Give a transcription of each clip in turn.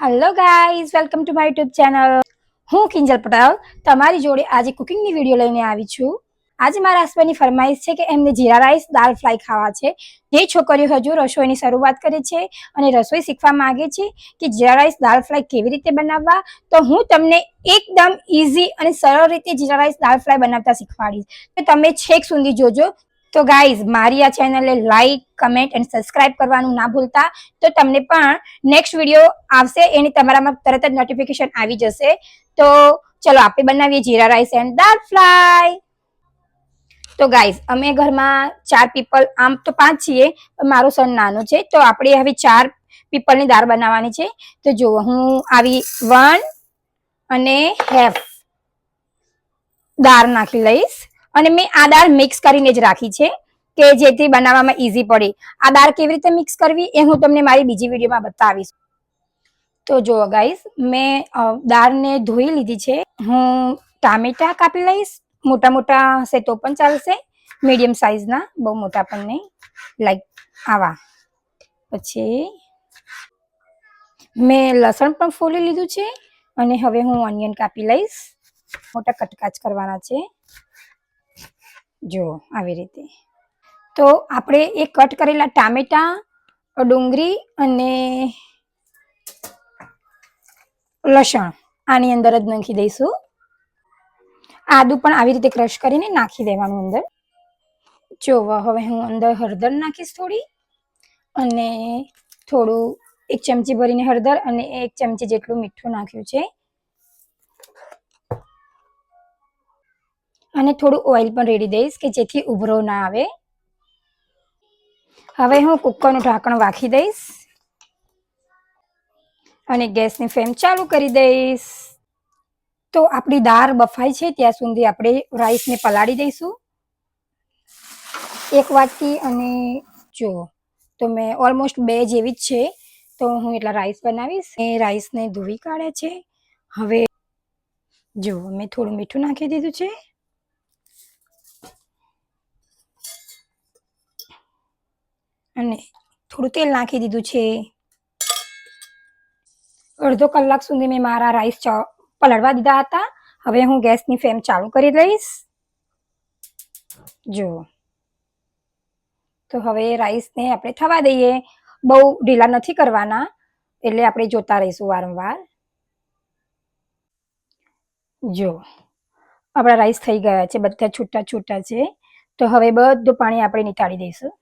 Hello guys welcome to my YouTube channel હું કિંજલ પટેલ તમારી જોડે આજે કુકિંગની વીડિયો લઈને આવી છું. આજે મારા હસબન્ડની ફરમાઈશ છે કે એમને જીરા રાઈસ દાલ ફ્રાય ખાવા છે. જે છોકરીઓ હજુ રસોઈની શરૂઆત કરે છે અને રસોઈ શીખવા માગે છે કે જીરા રાઈસ દાલ ફ્રાય કેવી રીતે બનાવવા, તો હું તમને એકદમ ઇઝી અને સરળ રીતે જીરા રાઈસ દાલ ફ્રાય બનાવતા શીખવાડીશ. તો તમે છેક સુધી જોજો તો ગાઈઝ મારી આ ચેનલને લાઈક કમેન્ટ એન્ડ સબસ્ક્રાઇબ કરવાનું ના ભૂલતા. તો તમને પણ નેક્સ્ટ વીડિયો આવશે, એની તમારામાં તરત જ નોટિફિકેશન આવી જશે. તો ચલો, આપણે બનાવીએ jeera rice and dal fry તો ગાઈઝ અમે ઘરમાં ચાર પીપલ આમ તો પાંચ છીએ, પણ મારો સન નાનો છે, તો આપણે હવે ચાર પીપલની દાળ બનાવવાની છે. તો જુઓ, હું આવી વન અને હેફ દાળ નાખી લઈશ. અને મેં આ દાળ મિક્સ કરીને જ રાખી છે, કે જેથી બનાવવામાં ઈઝી પડે. આ દાળ કેવી રીતે મિક્સ કરવી એ હું તમને મારી બીજી વિડીયોમાં બતાવીશ. તો જુઓ ગાઈસ મેં દાળને ધોઈ લીધી છે. હું ટામેટા કાપી લઈશ. મોટા મોટા હશે તો પણ ચાલશે. મીડિયમ સાઇઝના બહુ મોટા પણ નહીં. લાઈક આવા. પછી મેં લસણ પણ ફોલી લીધું છે. અને હવે હું ઓનિયન કાપી લઈશ. મોટા કટકાચ કરવાના છે. જો આવી રીતે. તો આપણે એ કટ કરેલા ટામેટા, ડુંગળી અને લસણ આની અંદર જ નાખી દઈશું. આદું પણ આવી રીતે ક્રશ કરીને નાખી દેવાનું અંદર. જો હવે હું અંદર હળદર નાખીશ થોડી અને થોડું એક ચમચી ભરીને હળદર અને એક ચમચી જેટલું મીઠું નાખ્યું છે. અને થોડું ઓઇલ પણ રેડી દઈશ કે જેથી ઉભરો ના આવે. હવે હું કુકરનું ઢાંકણ વાખી દઈશ. અને ગેસની ફ્લેમ ચાલુ કરી દઈશ. તો આપણી દાળ બફાઈ છે, ત્યાં સુધી આપણે રાઈસને પલાળી દઈશું. એક વાટકી અને જો, તો મેં ઓલમોસ્ટ બે જેવી જ છે. તો હું એટલા રાઈસ બનાવીશ. એ રાઈસને ધોવી કાઢે છે. હવે જો, મેં થોડું મીઠું નાખી દીધું છે. અને થોડું તેલ નાખી દીધું છે. અડધો કલાક સુધી મેં મારા રાઈસ પલળવા દીધા હતા. હવે હું ગેસની ફ્લેમ ચાલુ કરી દઈશ. જો. તો હવે રાઈસને આપણે થવા દઈએ. બહુ ઢીલા નથી કરવાના, એટલે આપણે જોતા રહીશું વારંવાર. જો. આપણા રાઈસ થઈ ગયા છે, બધા છૂટા છૂટા છે. તો હવે બધું પાણી આપણે નીકાળી દઈશું.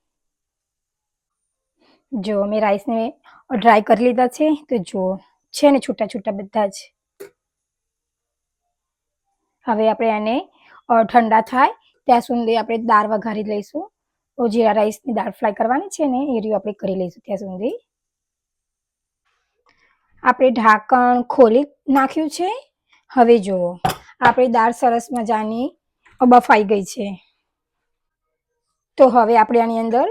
જો મેં રાઈસને ડ્રાય કરી લીધા છે, તો જો છે ને છૂટા છૂટા બધા જ. હવે આપણે એને ઠંડા થાય, ત્યાં સુધી આપણે દાળ વઘારી લઈશું. તો જીરા રાઈસની દાળ ફ્રાય કરવાની છે ને, એ રહ્યું આપણે કરી લઈશું ત્યાં સુધી. આપણે ઢાંકણ ખોલી નાખ્યું છે. હવે જુઓ આપણી દાળ સરસ મજાની બફાઈ ગઈ છે. તો હવે આપણે આની અંદર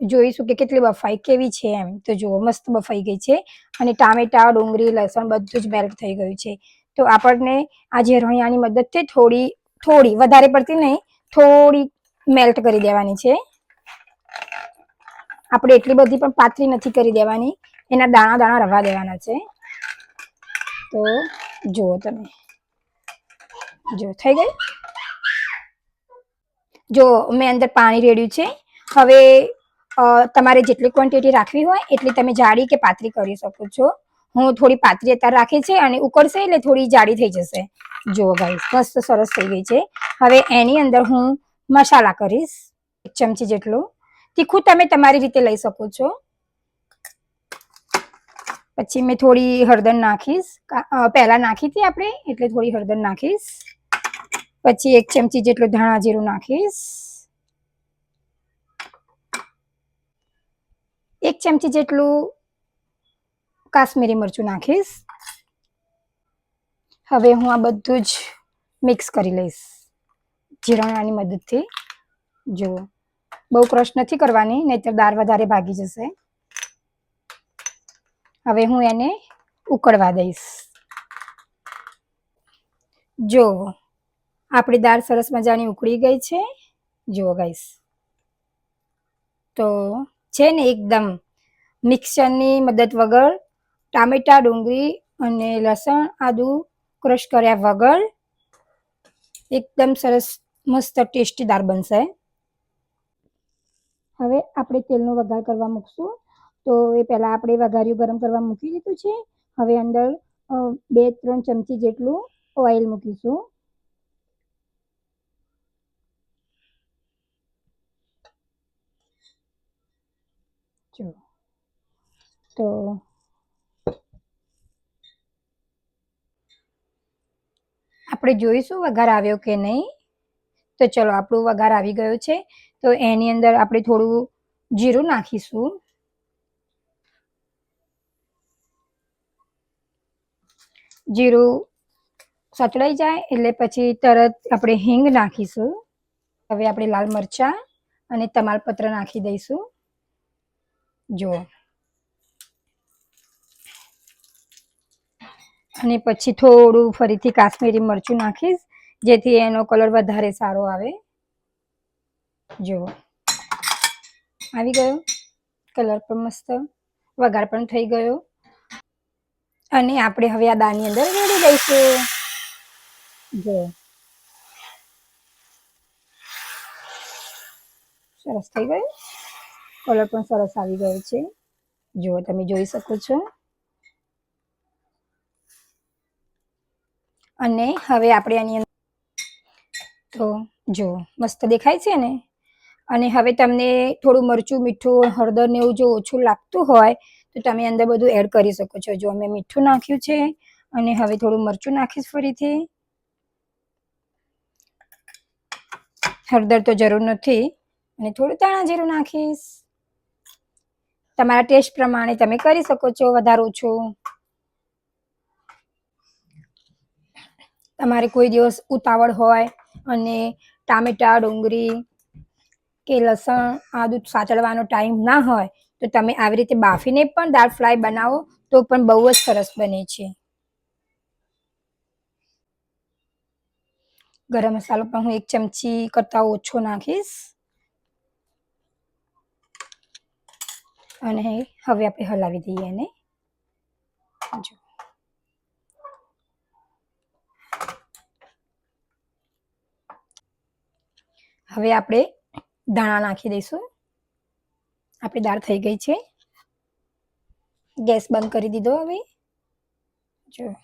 જોઈશું કે કેટલી બફાઈ કેવી છે એમ. તો જુઓ, મસ્ત બફાઈ ગઈ છે અને ટામેટા, ડુંગળી, લસણ બધું જ મેલ્ટ થઈ ગયું છે. તો આપણને આ જે રણિયાની મદદથી થોડી થોડી, વધારે પડતી નહીં, થોડી મેલ્ટ કરી દેવાની છે. આપણે એટલી બધી પણ પાતળી નથી કરી દેવાની. એના દાણા દાણા રવા દેવાના છે. તો જુઓ તમે. જો, થઈ ગઈ જો મેં અંદર પાણી રેડ્યું છે. હવે તમારે જેટલી ક્વોન્ટિટી રાખવી હોય એટલી તમે જાડી કે પાતળી કરી શકો છો. હું થોડી પાતળી અત્યારે રાખી છે અને ઉકળશે એટલે થોડી જાડી થઈ જશે. જુઓ ગાઈસ મસ્ત સરસ થઈ ગઈ છે. હવે એની અંદર હું મસાલા કરીશ, એક ચમચી જેટલું. તીખું તમે તમારી રીતે લઈ શકો છો. પછી મેં થોડી હળદર નાખીશ. પહેલા નાખી હતી આપણે, એટલે થોડી હળદર નાખીશ. પછી એક ચમચી જેટલું ધાણા જીરું નાખીશ. એક ચમચી જેટલું કાશ્મીરી મરચું નાખીશ. હવે હું આ બધું જ મિક્સ કરી લઈશ જીરાણાની મદદથી. જુઓ બહુ ક્રશ નથી કરવાની, નહીતર દાળ વધારે ભાગી જશે. હવે હું એને ઉકળવા દઈશ. જો, આપણી દાળ સરસ મજાની ઉકળી ગઈ છે. જુઓ ગઈશ તો છે ને એકદમ મિક્સરની મદદ વગર ટામેટા, ડુંગળી અને લસણ આદુ ક્રશ કર્યા વગર એકદમ સરસ મસ્ત ટેસ્ટીદાર બનશે. હવે આપણે તેલનો વઘાર કરવા મૂકશું. તો એ પહેલાં આપણે વઘાર્યું ગરમ કરવા મૂકી દીધું છે. હવે અંદર બે, ત્રણ ચમચી જેટલું ઓઇલ મૂકીશું જો તો આપણે જોઈશું વઘાર આવ્યો કે નહીં. તો ચલો, આપણું વઘાર આવી ગયો છે. તો એની અંદર આપણે થોડું જીરું નાખીશું. જીરું સચડાઈ જાય એટલે પછી તરત આપણે હિંગ નાખીશું. હવે આપણે લાલ મરચાં અને તમાલપત્ર નાખી દઈશું. જો અને પછી થોડું ફરીથી કાશ્મીરી મરચું નાખીશ, જેથી એનો કલર વધારે સારો આવે. જો આવી ગયો. કલર પણ મસ્ત. વઘાર પણ થઈ ગયો. અને આપણે હવે આ દાળની અંદર રેડી દઈશું જો સરસ થઈ ગયું. કલર પણ સરસ આવી ગયો છે. જો તમે જોઈ શકો છો. અને હવે આપણે આની અંદર તો જો, મસ્ત દેખાય છે ને? અને હવે તમને થોડું મરચું, મીઠું, હળદર ને એવું જો ઓછું લાગતું હોય, તો તમે અંદર બધું એડ કરી શકો છો. જો અમે મીઠું નાખ્યું છે, અને હવે થોડું મરચું નાખીશ ફરીથી. હળદર તો જરૂર નથી, અને થોડું ધાણા જીરું નાખીશ. તમારા ટેસ્ટ પ્રમાણે તમે કરી શકો છો, વધારે ઓછું. તમારે કોઈ દિવસ ઉતાવળ હોય અને ટામેટા, ડુંગળી કે લસણ આદું સાચડવાનો ટાઈમ ના હોય, તો તમે આવી રીતે બાફીને પણ દાળ ફ્રાય બનાવો, તો પણ બહુ જ સરસ બને છે. ગરમ મસાલો પણ હું એક ચમચી કરતાં ઓછો નાખીશ. અને હવે આપણે હલાવી દઈએ એને. જો. હવે આપણે ધાણા નાખી દઈશું. આપણી દાળ થઈ ગઈ છે. ગેસ બંધ કરી દીધો હવે. જો.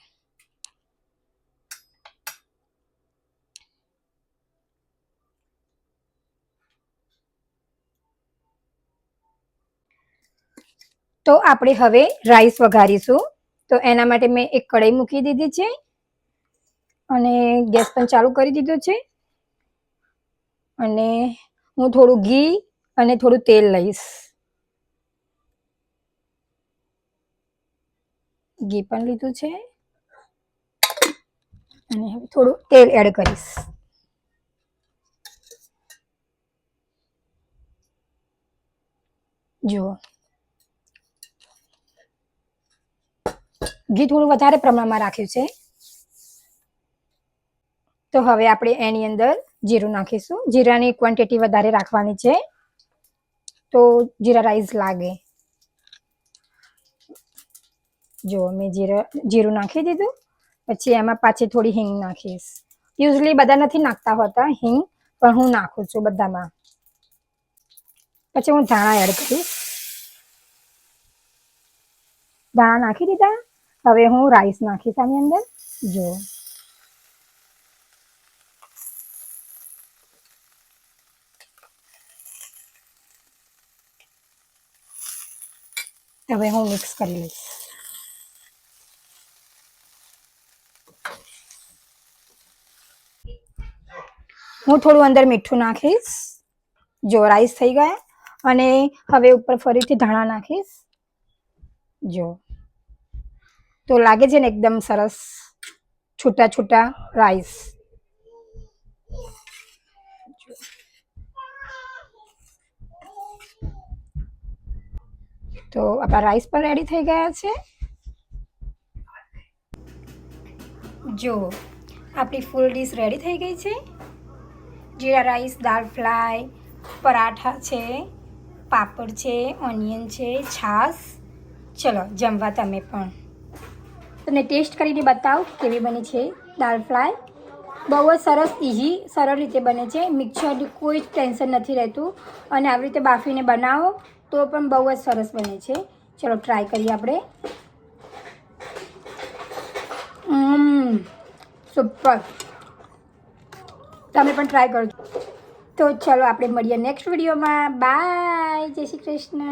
તો આપણે હવે રાઈસ વઘારીશું. તો એના માટે મેં એક કઢાઈ મૂકી દીધી છે. અને ગેસ પણ ચાલુ કરી દીધો છે. અને હું થોડું ઘી અને થોડું તેલ લઈશ. ઘી પણ લીધું છે. અને હવે થોડું તેલ એડ કરીશ. જુઓ. ઘી થોડું વધારે પ્રમાણમાં રાખ્યું છે. તો હવે આપણે એની અંદર જીરું નાખીશું. જીરાની ક્વોન્ટિટી વધારે રાખવાની છે. તો જીરા રાઈસ લાગે. જો, મેં જીરા, જીરું નાખી દીધું. પછી એમાં પાછી થોડી હિંગ નાખીશ. યુઝલી બધા નથી નાખતા હોતા, હિંગ, પણ હું નાખું છું બધામાં. પછી હું ધાણા એડ કરીશ. ધાણા નાખી દીધા. હવે હું રાઈસ નાખીશ આની અંદર. જો. હવે હું મિક્સ કરી લઈશ હું થોડું અંદર મીઠું નાખીશ. જો રાઈસ થઈ ગયા. અને હવે ઉપર ફરીથી ધાણા નાખીશ. જો. તો લાગે છે ને એકદમ સરસ છૂટા છૂટા રાઈસ તો આપણા રાઈસ પણ રેડી થઈ ગયા છે. જો, આપણી ફૂલ ડીશ રેડી થઈ ગઈ છે. જીરા રાઈસ દાળ ફ્રાય પરાઠા છે, પાપડ છે ઓનિયન છે, છાશ. ચલો, જમવા તમે પણ. તને ટેસ્ટ કરીને બતાવો કેવી બની છે દાળ ફ્રાય બહુ જ સરસ ઇઝી સરળ રીતે બને છે. મિક્સરની કોઈ જ ટેન્શન નથી રહેતું. અને આવી રીતે બાફીને બનાવો. તો પણ બહુ જ સરસ બને છે. ચલો ટ્રાય કરીએ આપણે. સુપર તમે પણ ટ્રાય કરજો. તો ચલો આપણે મળીએ નેક્સ્ટ વિડીયોમાં બાય જય શ્રી કૃષ્ણ.